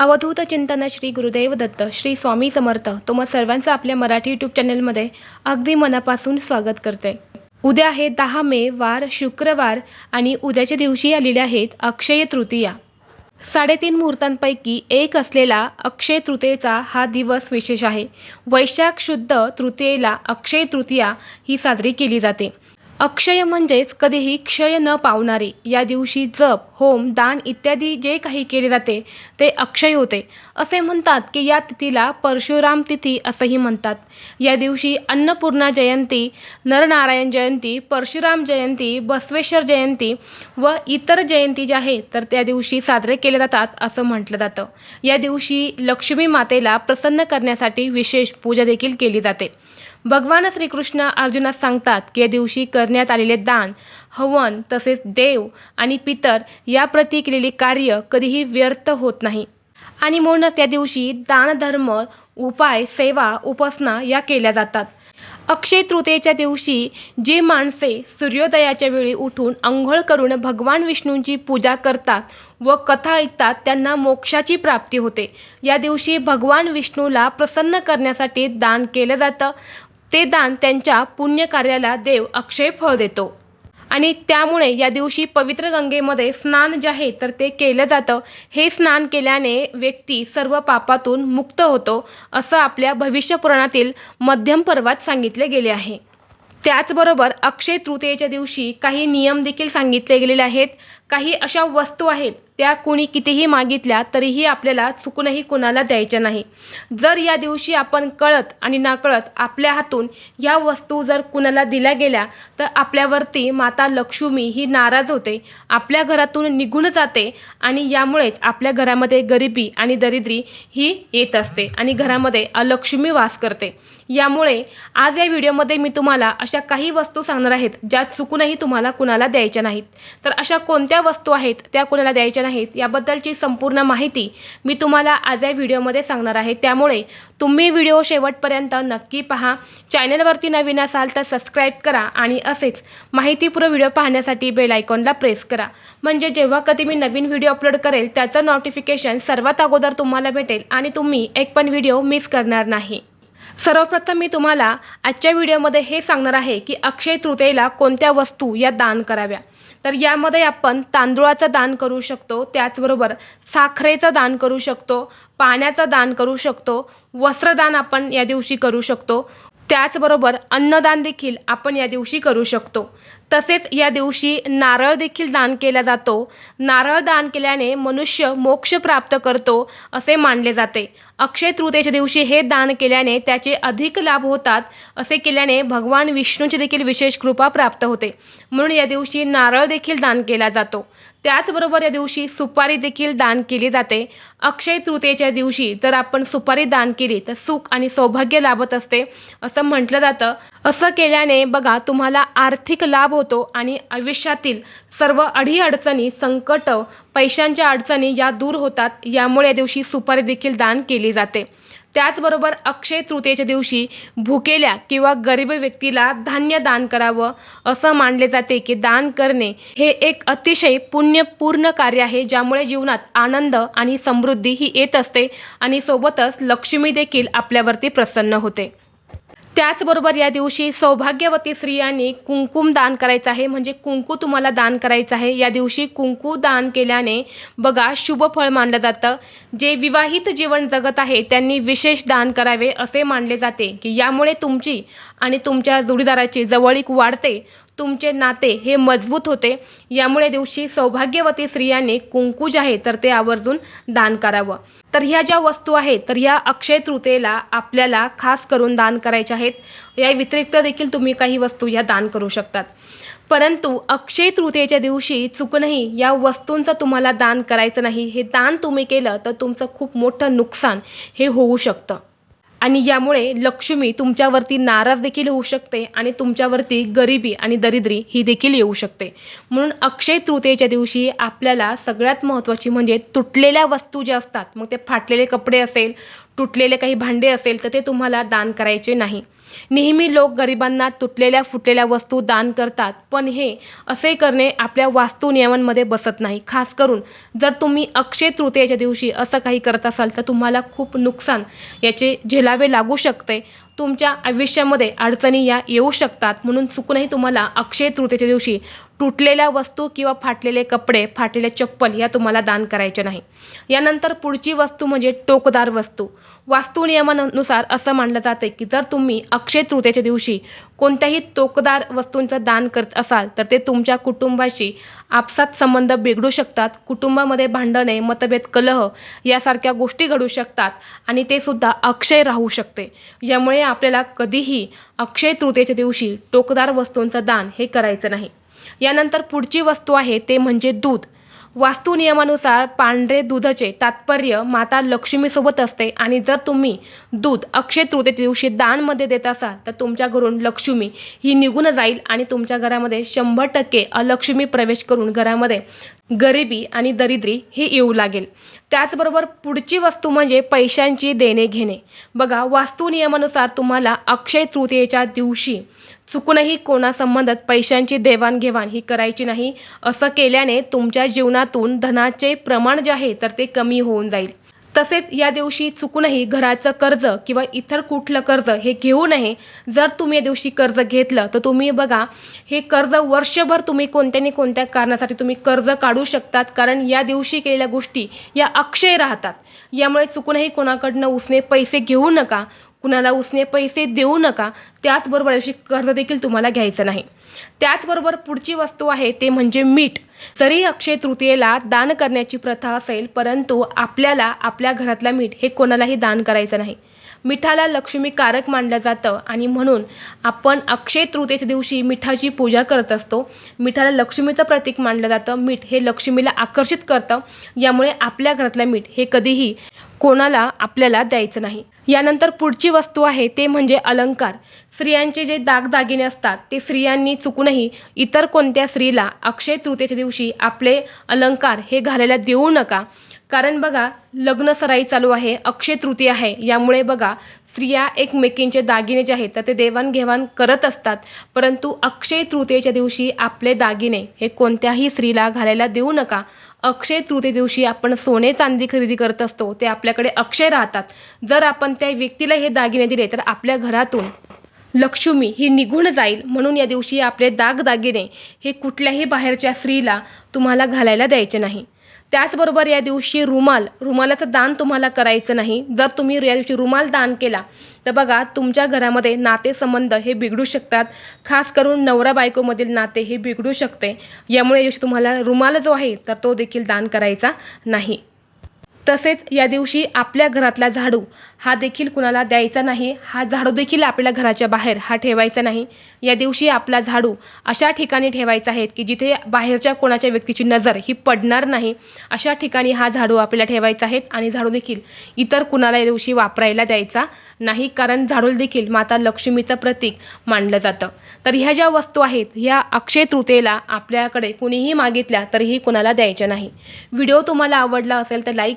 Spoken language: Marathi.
अवधूत चिंतन श्री गुरुदेव दत्त श्री स्वामी समर्थ. तुम्हा सर्वांचं आपल्या मराठी यूट्यूब चॅनलमध्ये अगदी मनापासून स्वागत करते. उद्या आहे दहा मे वार शुक्रवार आणि उद्याच्या दिवशी आलेल्या आहेत अक्षय तृतीया. साडेतीन मुहूर्तांपैकी एक असलेला अक्षय तृतीयेचा हा दिवस विशेष आहे. वैशाख शुद्ध तृतीयेला अक्षय तृतीया ही साजरी केली जाते. अक्षय म्हणजेच कधीही क्षय न पावणारे. या दिवशी जप होम दान इत्यादी जे काही केले जाते ते अक्षय होते. असे म्हणतात की या तिथीला परशुराम तिथी असंही म्हणतात. या दिवशी अन्नपूर्णा जयंती नरनारायण जयंती परशुराम जयंती बसवेश्वर जयंती व इतर जयंती ज्या आहेत तर त्या दिवशी साजरे केले जातात असं म्हटलं जातं. या दिवशी लक्ष्मी मातेला प्रसन्न करण्यासाठी विशेष पूजा देखील केली जाते. भगवान श्रीकृष्ण अर्जुनास सांगतात की या दिवशी कर करण्यात आलेले दान हवन तसेच देव आणि पितर याप्रती केलेले कार्य कधीही व्यर्थ होत नाही. आणि म्हणूनच त्या दिवशी दानधर्म उपाय सेवा उपासना या केल्या जातात. अक्षय तृतीयेच्या दिवशी जी माणसे सूर्योदयाच्या वेळी उठून आंघोळ करून भगवान विष्णूंची पूजा करतात व कथा ऐकतात त्यांना मोक्षाची प्राप्ती होते. या दिवशी भगवान विष्णूला प्रसन्न करण्यासाठी दान केलं जातं. ते दान त्यांच्या पुण्यकार्याला देव अक्षय फळ देतो. आणि त्यामुळे या दिवशी पवित्र गंगेमध्ये स्नान जे आहे तर ते केलं जातं. हे स्नान केल्याने व्यक्ती सर्व पापातून मुक्त होतो असं आपल्या भविष्यपुराणातील मध्यम पर्वात सांगितले गेले आहे. त्याचबरोबर अक्षय तृतीयेच्या दिवशी काही नियम देखील सांगितले गेलेले आहेत. काही अशा वस्तू आहेत त्या कुणी कितीही मागितल्या तरीही आपल्याला चुकूनही कुणाला द्यायच्या नाही. जर या दिवशी आपण कळत आणि नाकळत आपल्या हातून या वस्तू जर कुणाला दिल्या गेल्या तर आपल्यावरती माता लक्ष्मी ही नाराज होते आपल्या घरातून निघून जाते आणि यामुळेच आपल्या घरामध्ये गरिबी आणि दरिद्री ही येत असते आणि घरामध्ये अलक्ष्मी वास करते. यामुळे आज या व्हिडिओमध्ये मी तुम्हाला अशा काही वस्तू सांगणार आहेत ज्या चुकूनही तुम्हाला कुणाला द्यायच्या नाहीत. तर अशा कोणत्या वस्तू आहेत त्या कुणाला द्यायच्या नाहीत याबद्दलची संपूर्ण माहिती मी तुम्हाला आज या व्हिडिओमध्ये सांगणार आहे. त्यामुळे तुम्ही व्हिडिओ शेवटपर्यंत नक्की पहा. चॅनलवरती नवीन असाल तर सबस्क्राईब करा आणि असेच माहितीपूर्ण व्हिडिओ पाहण्यासाठी बेल आयकॉनला प्रेस करा. म्हणजे जेव्हा कधी मी नवीन व्हिडिओ अपलोड करेल त्याचं नोटिफिकेशन सर्वात अगोदर तुम्हाला भेटेल आणि तुम्ही एक पण व्हिडिओ मिस करणार नाही. सर्वप्रथम मी तुम्हाला आजच्या व्हिडिओमध्ये हे सांगणार आहे की अक्षय तृतीयेला कोणत्या वस्तू या दान कराव्या? तर यामध्ये आपण तांदूळाचं दान करू शकतो त्याचबरोबर साखरेचं दान करू शकतो पाण्याचं दान करू शकतो वस्त्रदान आपण या दिवशी करू शकतो. त्याचबरोबर अन्नदान देखील आपण या दिवशी करू शकतो. तसेच या दिवशी नारळ देखील दान केला जातो. नारळ दान केल्याने मनुष्य मोक्ष प्राप्त करतो असे मानले जाते. अक्षय तृतीयेच्या दिवशी हे दान केल्याने त्याचे अधिक लाभ होतात असे केल्याने भगवान विष्णूची देखील विशेष कृपा प्राप्त होते. म्हणून या दिवशी नारळ देखील दान केला जातो. त्याचबरोबर या दिवशी सुपारी देखील दान केली जाते. अक्षय तृतीयेच्या दिवशी जर आपण सुपारी दान केली तर सुख आणि सौभाग्य लाभत असते असं म्हटलं जातं. असं केल्याने बघा तुम्हाला आर्थिक लाभ होतो आणि आयुष्यातील सर्व अडीअडचणी संकट पैशांच्या अडचणी या दूर होतात. यामुळे या दिवशी सुपारी देखील दान केली जाते. त्याचबरोबर अक्षय तृतीयेच्या दिवशी भुकेल्या किंवा गरीब व्यक्तीला धान्य दान करावं असं मानले जाते की दान करणे हे एक अतिशय पुण्यपूर्ण कार्य आहे ज्यामुळे जीवनात आनंद आणि समृद्धी ही येत असते आणि सोबतच लक्ष्मी देखील आपल्यावरती प्रसन्न होते. त्याचबरोबर या दिवशी सौभाग्यवती स्त्रियांनी कुंकुम दान करायचं आहे. म्हणजे कुंकू तुम्हाला दान करायचं आहे. या दिवशी कुंकू दान केल्याने बघा शुभ फळ मानलं जातं. जे विवाहित जीवन जगत आहे त्यांनी विशेष दान करावे असे मानले जाते. की यामुळे तुमची आणि तुमच्या जोडीदाराची जवळीक वाढते. तुमचे नाते हे मजबूत होते. यामुळे दिवशी सौभाग्यवती स्त्रियांनी कुंकू जे आहे तर ते आवर्जून दान करावं. तर ह्या ज्या वस्तू आहेत तर ह्या अक्षय तृतीयेला आपल्याला खास करून दान करायच्या आहेत. या व्यतिरिक्त देखील तुम्ही काही वस्तू ह्या दान करू शकतात. परंतु अक्षय तृतीयेच्या दिवशी चुकूनही या वस्तूंचं तुम्हाला दान करायचं नाही. हे दान तुम्ही केलं तर तुमचं खूप मोठं नुकसान हे होऊ शकतं. आणि यामुळे लक्ष्मी तुमच्यावरती नाराज देखील होऊ शकते आणि तुमच्यावरती गरिबी आणि दरिद्री ही देखील येऊ शकते. म्हणून अक्षय तृतीयेच्या दिवशी आपल्याला सगळ्यात महत्त्वाची म्हणजे तुटलेल्या वस्तू ज्या असतात मग ते फाटलेले कपडे असेल तुटलेले काही भांडे असेल तर ते तुम्हाला दान करायचे नाही. नेहमी लोक गरिबांना तुटलेल्या फुटलेल्या वस्तू दान करतात पण हे असे करणे आपल्या वास्तू नियमांमध्ये बसत नाही. खास करून जर तुम्ही अक्षय तृतीयेच्या दिवशी असं काही करत असाल तर तुम्हाला खूप नुकसान याचे झेलावे लागू शकते. तुमच्या आयुष्यामध्ये अडचणी या येऊ शकतात. म्हणून चुकूनही तुम्हाला अक्षय तृतीच्या दिवशी तुटलेल्या वस्तू किंवा फाटलेले कपडे फाटलेले चप्पल या तुम्हाला दान करायचे नाही. यानंतर पुढची वस्तू म्हणजे टोकदार वस्तू. वास्तू नियमानुसार असं मानलं जाते की जर तुम्ही अक्षय तृतीयेच्या दिवशी कोणत्याही टोकदार वस्तूंचं दान करत असाल तर ते तुमच्या कुटुंबाशी आपसात संबंध बिघडू शकतात कुटुंबामध्ये भांडणे मतभेद कलह यासारख्या गोष्टी घडू शकतात आणि ते सुद्धा अक्षय राहू शकते. यामुळे आपल्याला कधीही अक्षय तृतीयेच्या दिवशी टोकदार वस्तूंचं दान हे करायचं नाही. यानंतर पुढची वस्तू आहे ते म्हणजे दूध. वास्तू नियमानुसार पांढरे दुधाचे तात्पर्य माता लक्ष्मीसोबत असते आणि जर तुम्ही दूध अक्षय तृतीय दिवशी दानमध्ये देत असाल तर तुमच्या घरून लक्ष्मी ही निघून जाईल आणि तुमच्या घरामध्ये शंभर टक्के अलक्ष्मी प्रवेश करून घरामध्ये गरिबी आणि दरिद्री हे येऊ लागेल. त्याचबरोबर पुढची वस्तू म्हणजे पैशांची देणे घेणे बघा वास्तू नियमानुसार तुम्हाला अक्षय तृतीयेच्या दिवशी चुकूनही कोणासंबंधात पैशांची देवाणघेवाण ही करायची नाही. असं केल्याने तुमच्या जीवनातून धनाचे प्रमाण जे आहे तर ते कमी होऊन जाईल. तसेच या दिवशी चुकूनही घराचं कर्ज किंवा इतर कुठलं कर्ज हे घेऊ नये. जर तुम्ही या दिवशी कर्ज घेतलं तर तुम्ही बघा हे कर्ज वर्षभर तुम्ही कोणत्या ना कोणत्या कारणासाठी तुम्ही कर्ज काढू शकतात. कारण या दिवशी केलेल्या गोष्टी या अक्षय राहतात. यामुळे चुकूनही कोणाकडनं उसने पैसे घेऊ नका. कुणाला उसने पैसे देऊ नका त्याचबरोबर अशी कर्ज देखील तुम्हाला घ्यायचं नाही. त्याचबरोबर पुढची वस्तू आहे ते म्हणजे मीठ. जरी अक्षय तृतीयेला दान करण्याची प्रथा असेल परंतु आपल्याला आपल्या घरातलं मीठ हे कोणालाही दान करायचं नाही. मिठाला लक्ष्मीकारक मानलं जातं आणि म्हणून आपण अक्षय तृतीयेच्या दिवशी मिठाची पूजा करत असतो. मिठाला लक्ष्मीचं प्रतीक मानलं जातं. मीठ हे लक्ष्मीला आकर्षित करतं. यामुळे आपल्या घरातलं मीठ हे कधीही कोणाला आपल्याला द्यायचं नाही. यानंतर पुढची वस्तू आहे ते म्हणजे अलंकार. स्त्रियांचे जे दागदागिने असतात ते स्त्रियांनी चुकूनही इतर कोणत्या स्त्रीला अक्षय तृतीयेच्या दिवशी आपले अलंकार हे घालायला देऊ नका. कारण बघा लग्न सराई चालू आहे अक्षय तृतीय आहे. यामुळे बघा स्त्रिया एकमेकींचे दागिने जे आहेत तर ते देवाणघेवाण करत असतात. परंतु अक्षय तृतीयेच्या दिवशी आपले दागिने हे कोणत्याही स्त्रीला घालायला देऊ नका. अक्षय तृतीय दिवशी आपण सोने चांदी खरेदी करत असतो ते आपल्याकडे अक्षय राहतात. जर आपण त्या व्यक्तीला हे दागिने दिले तर आपल्या घरातून लक्ष्मी ही निघून जाईल. म्हणून या दिवशी आपले दागदागिने हे कुठल्याही बाहेरच्या स्त्रीला तुम्हाला घालायला द्यायचे नाही. त्याचबरोबर या दिवशी रुमाल रुमालाचं दान तुम्हाला करायचं नाही. जर तुम्ही या दिवशी रुमाल दान केला तर बघा तुमच्या घरामध्ये नातेसंबंध हे बिघडू शकतात. खास करून नवरा बायकोमधील नाते हे बिघडू शकते. यामुळे या दिवशी तुम्हाला रुमाल जो आहे तर तो देखील दान करायचा नाही. तसेच या दिवशी आपल्या घरातला झाडू हा देखील कुणाला द्यायचा नाही. हा झाडू देखील आपल्या घराच्या बाहेर हा ठेवायचा नाही. या दिवशी आपला झाडू अशा ठिकाणी ठेवायचा आहे की जिथे बाहेरच्या कोणाच्या व्यक्तीची नजर ही पडणार नाही अशा ठिकाणी हा झाडू आपल्याला ठेवायचा आहे आणि झाडू देखील इतर कुणाला या दिवशी वापरायला द्यायचा नाही कारण झाडू देखील माता लक्ष्मीचं प्रतीक मानलं जातं. तर ह्या ज्या वस्तू आहेत ह्या अक्षय तृतीयेला आपल्याकडे कुणीही मागितल्या तरीही कुणाला द्यायच्या नाही. व्हिडिओ तुम्हाला आवडला असेल तर लाईक